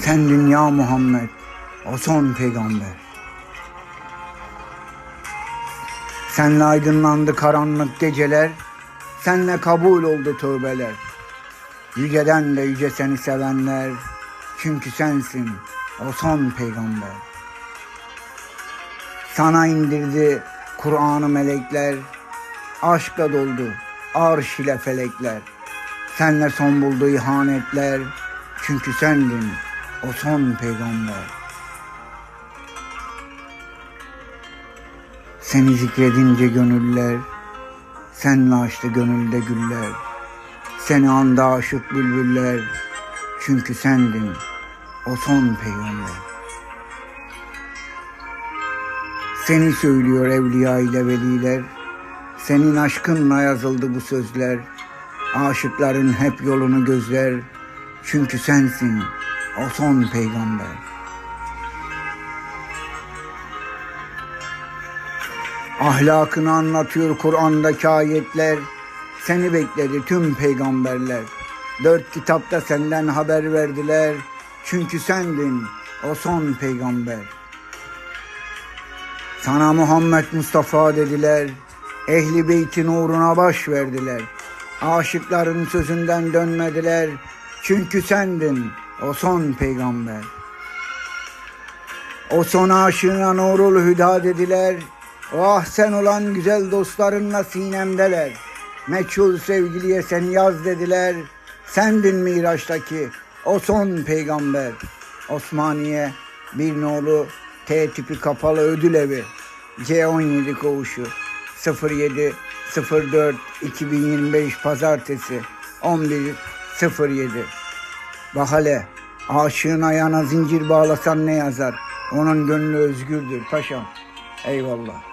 Sendin ya Muhammed, o son peygamber. Senle aydınlandı karanlık geceler, senle kabul oldu tövbeler. Yüceden de yüce seni sevenler, çünkü sensin o son peygamber. Sana indirdi Kur'an'ı melekler, aşkla doldu arş ile felekler. Senle son buldu ihanetler, çünkü sendin o son peygamber. Seni zikredince gönüller, senle açtı gönülde güller. Seni anda aşık bülbüller, çünkü sendin o son peygamber. Seni söylüyor evliya ile veliler, senin aşkınla yazıldı bu sözler. Aşıkların hep yolunu gözler, çünkü sensin o son peygamber. Ahlakını anlatıyor Kur'an'daki ayetler. Seni bekledi tüm peygamberler. Dört kitapta senden haber verdiler. Çünkü sendin o son peygamber. Sana Muhammed Mustafa dediler. Ehli beytin uğruna baş verdiler. Aşıkların sözünden dönmediler. Çünkü sendin o son peygamber. O son aşığına nurul hüda dediler. Ah sen olan güzel dostlarınla sinemdeler. Meçhul sevgiliye sen yaz dediler. Sendin Miraç'taki o son peygamber. Osmaniye bir nolu T tipi kapalı ödül evi. C17 koğuşu 07 04 2025 pazartesi 11 07 Bak hele aşığın ayağına zincir bağlasan ne yazar? Onun gönlü özgürdür paşam. Eyvallah.